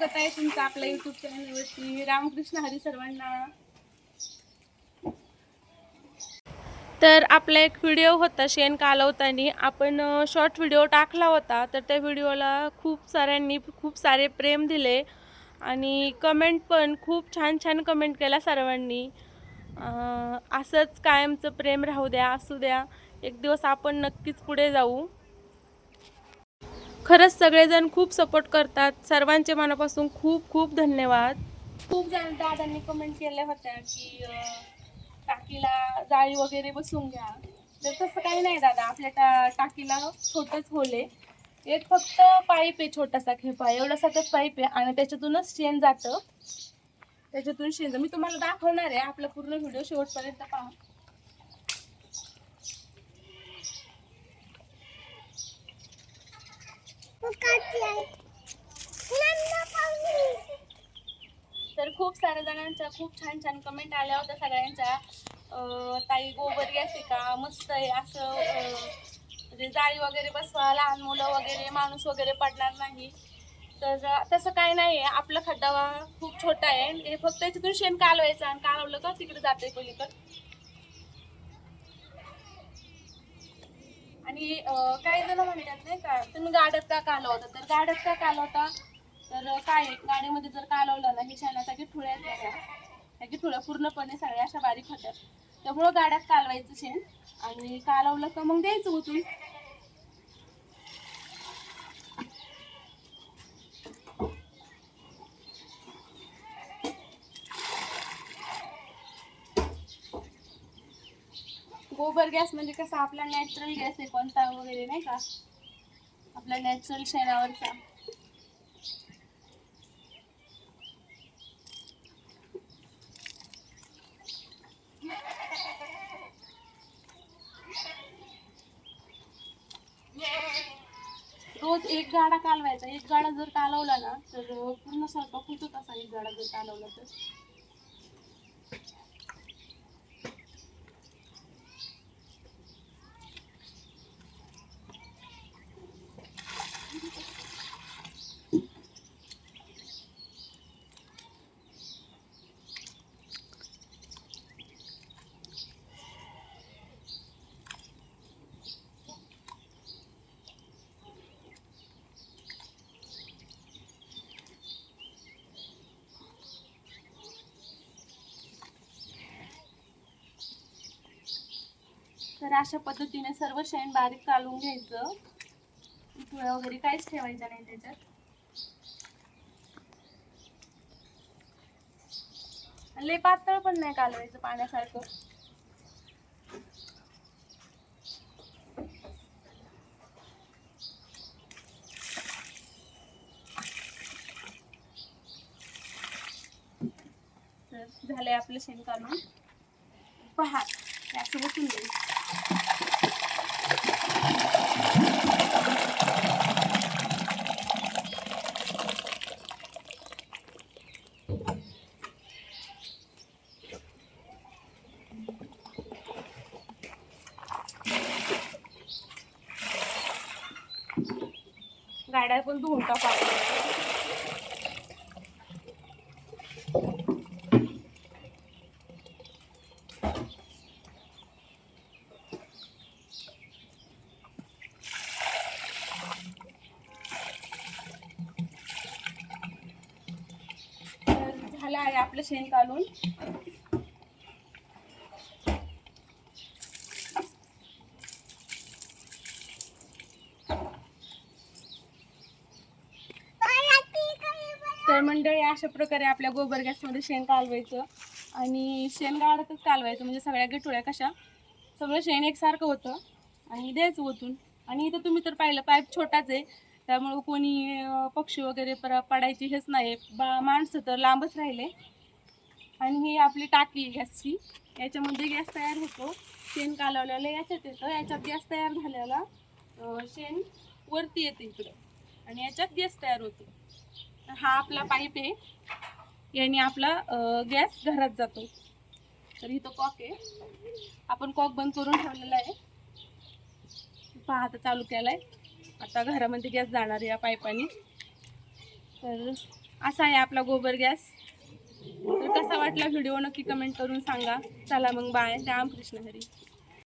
स्वागत आहे तुमचं आपल्या युट्यूब चॅनलवरती रामकृष्ण हरी सर्वांना. तर आपला एक व्हिडिओ होता शेण कालवताना. आपण शॉर्ट व्हिडिओ टाकला होता तर त्या व्हिडिओला खूप साऱ्यांनी खूप सारे प्रेम दिले आणि कमेंट पण खूप छान छान कमेंट केला सर्वांनी. असंच कायमचं प्रेम राहू द्या असू द्या. एक दिवस आपण नक्कीच पुढे जाऊ. खरंच सगळेजण खूप सपोर्ट करतात. सर्वांचे मनापासून खूप खूप धन्यवाद. खूप जण दादांनी कमेंट केल्या होत्या की टाकीला जाळी वगैरे बसून घ्या. तर तसं काही नाही दादा आपल्या टा टाकीला छोटंच होले एक फक्त पाईप आहे छोटासा खेपा. एवढासाच पाईप आहे आणि त्याच्यातूनच शेण जातं. त्याच्यातून शेण मी तुम्हाला दाखवणार आहे आपला पूर्ण व्हिडिओ शेवटपर्यंत पहा. तर खूप साऱ्या जणांच्या खूप छान छान कमेंट आल्या होत्या सगळ्यांच्या. ताई गोबर गॅस आहे का? मस्त आहे असं म्हणजे जाळी वगैरे बसवा लहान मुलं वगैरे माणूस वगैरे पडणार नाही. तर तसं काही नाही आहे. आपला खड्डावा खूप छोटा आहे. हे फक्त तिथून शेण कालवायचं आणि कालवलं का तिकडे जाते पलीकडे. की काही जण म्हणतात नाही का तुम्ही गाड्यात का कालवता? तर गाड्यात का कालवता? तर काय गाडीमध्ये जर कालवलं ना हे शेणासाठी ठुळ्या आहेत की ठुळ्या पूर्णपणे सगळ्या अशा बारीक होतात त्यामुळं गाड्यात कालवायचं शेण. आणि कालवलं तर मग द्यायचं उतून गोबर गॅस म्हणजे कसा आपला नॅचरल गॅस आहे कोणता वगैरे नाही का? आपला नॅचरल शेणावरचा रोज एक गाडा कालवायचा. एक गाडा जर कालवला ना तर पूर्ण स्वयंपाक होतो तसा एक गाडा जर कालवला तर. तर अशा पद्धतीने सर्व शेण बारीक काढून घ्यायचं. तुळ्या वगैरे काहीच ठेवायचं नाही त्याच्यात. लय पातळ पण नाही कालवायचं पाण्यासारखं. तर झालंय आपलं शेण काढून पहा हे सगळं बसून गाड्या पण धुवून टाकू आपण. तर झालं आहे आपलं शेण काढून. तर मंडळी अशा प्रकारे आपल्या गोबर गॅसमध्ये शेण कालवायचं आणि शेण गाडतच कालवायचं म्हणजे सगळ्या गटोळ्या कशा? सगळं शेण एकसारखं होतं आणि द्यायचं ओतून. आणि इथं तुम्ही तर पाहिलं पाईप छोटाच आहे. त्यामुळं कोणी पक्षी वगैरे पर पडायची हेच नाही. बा माणसं तर लांबच राहिले. आणि ही आपली टाकी आहे गॅसची. याच्यामध्ये गॅस तयार होतो. शेण कालवलेलं याच्यात येतं. याच्यात गॅस तयार झालेला शेण वरती येते इकडं. आणि याच्यात गॅस तयार होतो. हा आपला पाईप आहे. याने आपला गॅस घरात जातो. तर इथं कॉक आहे. आपण कॉक बंद करून ठेवलेला आहे. पहा आता चालू आहे आता घरामध्ये गॅस जाणार आहे या पाईपाने तर असा आहे आपला गोबर गॅस. तर कसा वाटला व्हिडिओ नक्की कमेंट करून सांगा. चला मग बाय. रामकृष्ण हरी.